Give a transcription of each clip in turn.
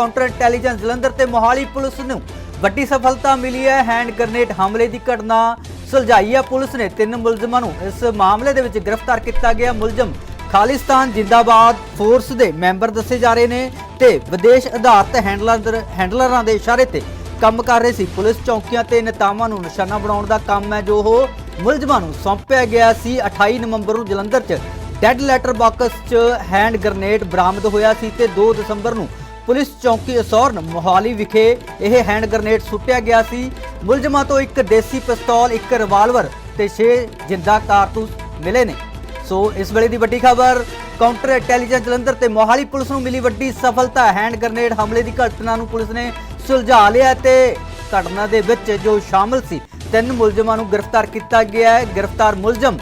Counter intelligence Jalandhar ਤੇ Mohali police ਨੂੰ ਵੱਡੀ ਸਫਲਤਾ ਮਿਲੀ ਹੈ। ਹੈਂਡ ਗ੍ਰਨੇਡ ਹਮਲੇ ਦੀ ਘਟਨਾ ਸੁਲਝਾਈ ਹੈ ਪੁਲਿਸ ਨੇ। ਤਿੰਨ ਮੁਲਜ਼ਮਾਂ ਨੂੰ ਇਸ ਮਾਮਲੇ ਦੇ ਵਿੱਚ ਗ੍ਰਿਫਤਾਰ ਕੀਤਾ ਗਿਆ। ਮੁਲਜ਼ਮ ਖਾਲਿਸਤਾਨ, ਜਿੰਦਾਬਾਦ ਫੋਰਸ ਦੇ ਮੈਂਬਰ ਦੱਸੇ ਜਾ ਰਹੇ ਨੇ ਤੇ ਵਿਦੇਸ਼ ਆਧਾਰਿਤ ਹੈਂਡਲਰ, ਹੈਂਡਲਰਾਂ ਦੇ ਇਸ਼ਾਰੇ ਤੇ ਕੰਮ ਕਰ ਰਹੇ ਸੀ। ਪੁਲਿਸ ਚੌਕੀਆਂ ਤੇ ਨੇਤਾਵਾਂ ਨੂੰ ਨਿਸ਼ਾਨਾ ਬਣਾਉਣ ਦਾ ਕੰਮ ਹੈ, ਜੋ ਉਹ ਮੁਲਜ਼ਮਾਂ ਨੂੰ ਸੌਂਪਿਆ ਗਿਆ ਸੀ। 28 ਨਵੰਬਰ ਨੂੰ ਜਲੰਧਰ 'ਚ ਡੈੱਡ ਲੈਟਰ ਬਾਕਸ 'ਚ ਹੈਂਡ ਗ੍ਰਨੇਡ ਬਰਾਮਦ ਹੋਇਆ ਸੀ ਤੇ 2 ਦਸੰਬਰ ਨੂੰ ਪੁਲਿਸ ਚੌਕੀ ਅਸੌਰਨ ਮੋਹਾਲੀ ਵਿਖੇ ਇਹ ਹੈਂਡ ਗ੍ਰਨੇਡ ਸੁੱਟਿਆ ਗਿਆ ਸੀ। ਮੁਲਜ਼ਮਾਂ ਤੋਂ ਇੱਕ ਦੇਸੀ ਪਿਸਤੌਲ, ਇੱਕ ਰਿਵਾਲਵਰ ਤੇ 6 ਜਿੰਦਾ ਕਾਰਤੂਸ ਮਿਲੇ ਨੇ। ਸੋ ਇਸ ਵੇਲੇ ਦੀ ਵੱਡੀ ਖਬਰ, ਕਾਊਂਟਰ ਇੰਟੈਲੀਜੈਂਸ ਜਲੰਧਰ ਤੇ ਮੋਹਾਲੀ ਪੁਲਿਸ ਨੂੰ ਮਿਲੀ ਵੱਡੀ ਸਫਲਤਾ। ਹੈਂਡ ਗ੍ਰਨੇਡ ਹਮਲੇ ਦੀ ਘਟਨਾ ਨੂੰ ਪੁਲਿਸ ਨੇ ਸੁਲਝਾ ਲਿਆ ਤੇ ਘਟਨਾ ਦੇ ਵਿੱਚ ਜੋ ਸ਼ਾਮਲ ਸੀ, ਤਿੰਨ ਮੁਲਜ਼ਮਾਂ ਨੂੰ ਗ੍ਰਿਫਤਾਰ ਕੀਤਾ ਗਿਆ ਹੈ। ਗ੍ਰਿਫਤਾਰ ਮੁਲਜ਼ਮ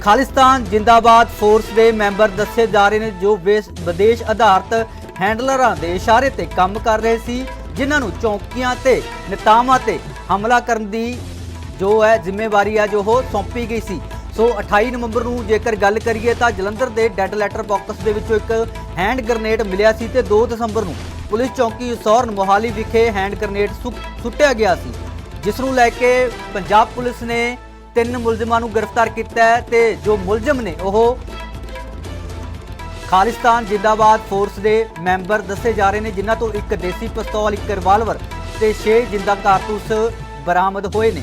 ਖਾਲਿਸਤਾਨ ਜਿੰਦਾਬਾਦ ਫੋਰਸ ਦੇ ਮੈਂਬਰ ਦੱਸੇ ਜਾ ਰਹੇ ਨੇ, ਜੋ ਵੇਸ- ਵਿਦੇਸ਼ ਆਧਾਰਿਤ ਹੈਂਡਲਰਾਂ ਦੇ ਇਸ਼ਾਰੇ ਤੇ ਕੰਮ ਕਰ ਰਹੇ ਸੀ, ਜਿਨ੍ਹਾਂ ਨੂੰ ਚੌਕੀਆਂ ਤੇ, ਨੇਤਾਵਾਂ ਤੇ ਹਮਲਾ ਕਰਨ ਦੀ ਜੋ ਹੈ ਜ਼ਿੰਮੇਵਾਰੀ ਆ ਜੋ ਉਹ ਸੌਂਪੀ ਗਈ ਸੀ। ਸੋ 28 ਨਵੰਬਰ ਨੂੰ ਜੇਕਰ ਗੱਲ ਕਰੀਏ ਤਾਂ ਜਲੰਧਰ ਦੇ ਡੈਡ ਲੈਟਰ ਬਾਕਸ ਦੇ ਵਿੱਚੋਂ ਇੱਕ ਹੈਂਡ ਗ੍ਰਨੇਡ ਮਿਲਿਆ ਸੀ ਤੇ 2 ਦਸੰਬਰ ਨੂੰ ਪੁਲਿਸ ਚੌਕੀ ਸੌਰਨ ਮੋਹਾਲੀ ਵਿਖੇ ਹੈਂਡ ਗ੍ਰਨੇਡ ਸੁੱਟਿਆ ਗਿਆ ਸੀ, ਜਿਸ ਨੂੰ ਲੈ ਕੇ ਪੰਜਾਬ ਪੁਲਿਸ ਨੇ ਤਿੰਨ ਮੁਲਜ਼ਮਾਂ ਨੂੰ ਗ੍ਰਿਫਤਾਰ ਕੀਤਾ ਹੈ ਤੇ ਜੋ ਮੁਲਜ਼ਮ ਨੇ ਉਹ ਖਾਲਿਸਤਾਨ ਜਿੰਦਾਬਾਦ ਫੋਰਸ ਦੇ ਮੈਂਬਰ ਦੱਸੇ ਜਾ ਰਹੇ ਨੇ, ਜਿਨ੍ਹਾਂ ਤੋਂ ਇੱਕ ਦੇਸੀ ਪਿਸਤੌਲ, ਇੱਕ ਰਿਵਾਲਵਰ ਤੇ 6 ਜਿੰਦਾ ਕਾਰਤੂਸ ਬਰਾਮਦ ਹੋਏ ਨੇ।